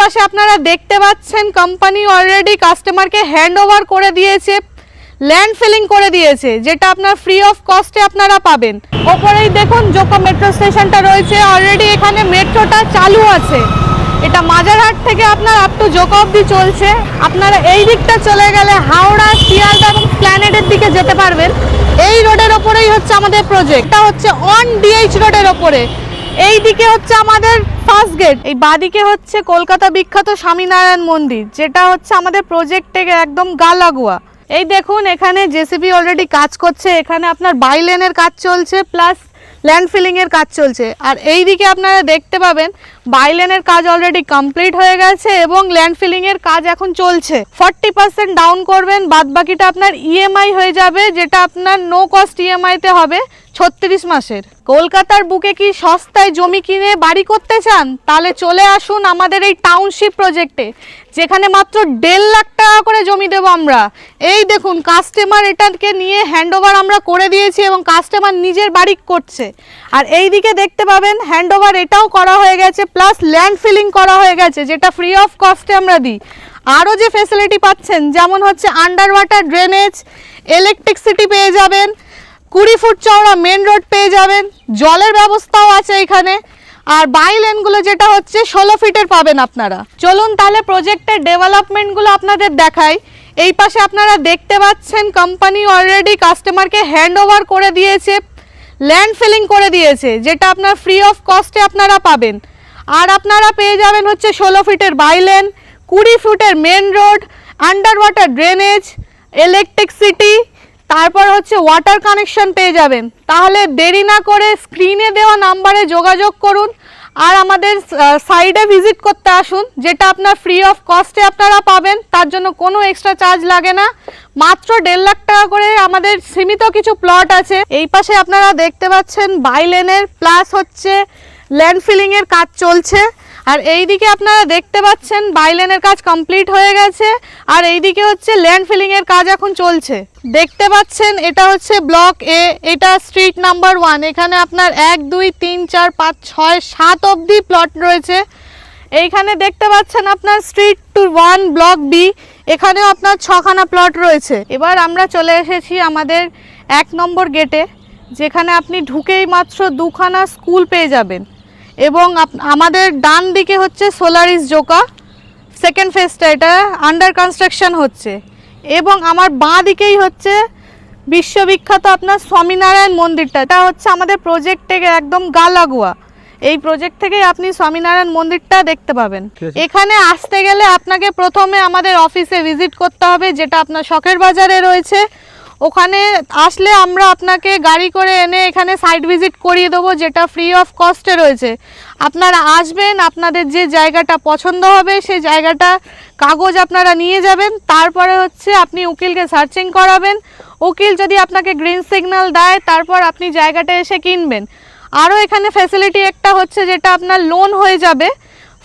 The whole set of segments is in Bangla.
পাশে আপনারা দেখতে পাচ্ছেন কোম্পানি অলরেডি কাস্টমারকে হ্যান্ড ওভার করে দিয়েছে ল্যান্ড ফিলিং করে দিয়েছে, যেটা আপনার ফ্রি অফ কস্টে আপনারা পাবেন। ওপরেই দেখুন জোকো মেট্রো স্টেশনটা রয়েছে অলরেডি এখানে মেট্রোটা চালু আছে। এটা মাজারহাট থেকে আপনার আপ টু জোকো অব্দি চলছে। আপনারা এই দিকটা চলে গেলে হাওড়া শিয়ালদা এবং প্ল্যানেটের দিকে যেতে পারবেন। এই রোডের ওপরেই হচ্ছে আমাদের প্রজেক্ট এটা হচ্ছে অন ডিএইচ রোডের ওপরে। এই দিকে হচ্ছে আমাদের ফার্স্ট গেট এই বাদিকে হচ্ছে কলকাতা বিখ্যাত স্বামীনারায়ণ মন্দির, যেটা হচ্ছে আমাদের প্রজেক্ট একদম গা লাগোয়া এই দেখুন, এখানে জেসিবি অলরেডি কাজ করছে, এখানে আপনার বাইলেনের কাজ চলছে প্লাস ল্যান্ড ফিলিং এর কাজ চলছে। আর এই দিকে আপনারা দেখতে পাবেন বাইলেনের কাজ অলরেডি কমপ্লিট হয়ে গেছে এবং ল্যান্ড ফিলিং এর কাজ এখন চলছে। ফর্টি পার্সেন্ট ডাউন করবেন বাদ বাকিটা আপনার ইএমআই হয়ে যাবে, যেটা আপনার নো কস্ট ইএমআইতে হবে। ছত্রিশ মাসের। কলকাতার বুকে কি সস্তায় জমি কিনে বাড়ি করতে চান? তাহলে চলে আসুন আমাদের এই টাউনশিপ প্রজেক্টে যেখানে মাত্র দেড় লাখ টাকা করে জমি দেবো আমরা। এই দেখুন কাস্টমার এটাকে নিয়ে হ্যান্ডওভার আমরা করে দিয়েছি এবং কাস্টমার নিজের বাড়ি করছে। আর এই দিকে দেখতে পাবেন হ্যান্ডওভার এটাও করা হয়ে গেছে প্লাস ল্যান্ড ফিলিং করা হয়ে গেছে, যেটা ফ্রি অফ কস্টে আমরা দিই। আরও যে ফেসিলিটি পাচ্ছেন, যেমন হচ্ছে আন্ডার ওয়াটার ড্রেনেজ ইলেকট্রিসিটি পেয়ে যাবেন কুড়ি ফুট চওড়া মেন রোড পেয়ে যাবেন। জলের ব্যবস্থাও আছে এখানে। আর বাই লেনগুলো যেটা হচ্ছে, ষোলো ফিটের পাবেন আপনারা। চলুন তাহলে প্রজেক্টের ডেভেলপমেন্টগুলো আপনাদের দেখাই। এই পাশে আপনারা দেখতে পাচ্ছেন কোম্পানি অলরেডি কাস্টমারকে হ্যান্ড ওভার করে দিয়েছে ল্যান্ড ফিলিং করে দিয়েছে, যেটা আপনার ফ্রি অফ কস্টে আপনারা পাবেন। আর আপনারা পেয়ে যাবেন হচ্ছে ষোলো ফিটের বাইলেন কুড়ি ফুটের main road under water drainage electricity তারপর হচ্ছে ওয়াটার কানেকশন পেয়ে যাবেন। তাহলে দেরি না করে স্ক্রিনে দেওয়া নাম্বারে যোগাযোগ করুন আর আমাদের সাইডে ভিজিট করতে আসুন, যেটা আপনার ফ্রি অফ কস্টে আপনারা পাবেন, তার জন্য কোনো এক্সট্রা চার্জ লাগে না। মাত্র দেড় লাখ টাকা করে আমাদের সীমিত কিছু প্লট আছে। এই পাশে আপনারা দেখতে পাচ্ছেন বাইলেনের প্লাস হচ্ছে ল্যান্ড ফিলিং এর কাজ চলছে। আর এই দিকে আপনারা দেখতে পাচ্ছেন বাইলেনের কাজ কমপ্লিট হয়ে গেছে। আর এই দিকে হচ্ছে ল্যান্ড ফিলিং এর কাজ এখন চলছে। দেখতে পাচ্ছেন, এটা হচ্ছে ব্লক এ, এটা স্ট্রিট নাম্বার ওয়ান। এখানে আপনার এক, দুই, তিন, চার, পাঁচ, ছয়, সাত অবধি প্লট রয়েছে। এইখানে দেখতে পাচ্ছেন আপনার street two one, block B. এখানেও আপনার ছখানা প্লট রয়েছে। এবার আমরা চলে এসেছি আমাদের এক নম্বর গেটে, যেখানে আপনি ঢুকেই মাত্র দুখানা স্কুল পেয়ে যাবেন। এবং আমাদের ডান দিকে হচ্ছে সোলারিস জোকা সেকেন্ড ফেজটা এটা আন্ডার কনস্ট্রাকশন হচ্ছে। এবং আমার বাঁ দিকেই হচ্ছে বিশ্ববিখ্যাত আপনার স্বামীনারায়ণ মন্দিরটা। এটা হচ্ছে আমাদের প্রজেক্ট থেকে একদম গা লাগোয়া এই প্রজেক্ট থেকেই আপনি স্বামীনারায়ণ মন্দিরটা দেখতে পাবেন। এখানে আসতে গেলে আপনাকে প্রথমে আমাদের অফিসে ভিজিট করতে হবে যেটা আপনার শখের বাজারে রয়েছে। ওখানে আসলে আমরা আপনাকে গাড়ি করে এনে এখানে সাইট ভিজিট করিয়ে দেবো, যেটা ফ্রি অফ কস্টে রয়েছে। আপনারা আসবেন, আপনাদের যে জায়গাটা পছন্দ হবে, সেই জায়গাটা কাগজ আপনারা নিয়ে যাবেন। তারপরে হচ্ছে আপনি উকিলকে সার্চিং করাবেন। উকিল যদি আপনাকে গ্রিন সিগন্যাল দেয়, তারপর আপনি জায়গাটা এসে কিনবেন। আরও এখানে ফ্যাসিলিটি একটা হচ্ছে, যেটা আপনার লোন হয়ে যাবে।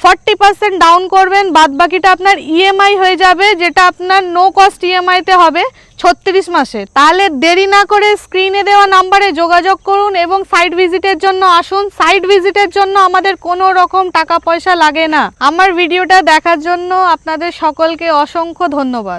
ফর্টি পার্সেন্ট ডাউন করবেন বাদ বাকিটা আপনার ইএমআই হয়ে যাবে, যেটা আপনার নো কস্ট ইএমআইতে হবে ছত্রিশ মাসে। তাহলে দেরি না করে স্ক্রিনে দেওয়া নাম্বারে যোগাযোগ করুন এবং সাইট ভিজিটের জন্য আসুন। সাইট ভিজিটের জন্য আমাদের কোনো রকম টাকা পয়সা লাগে না। আমার ভিডিওটা দেখার জন্য আপনাদের সকলকে অসংখ্য ধন্যবাদ।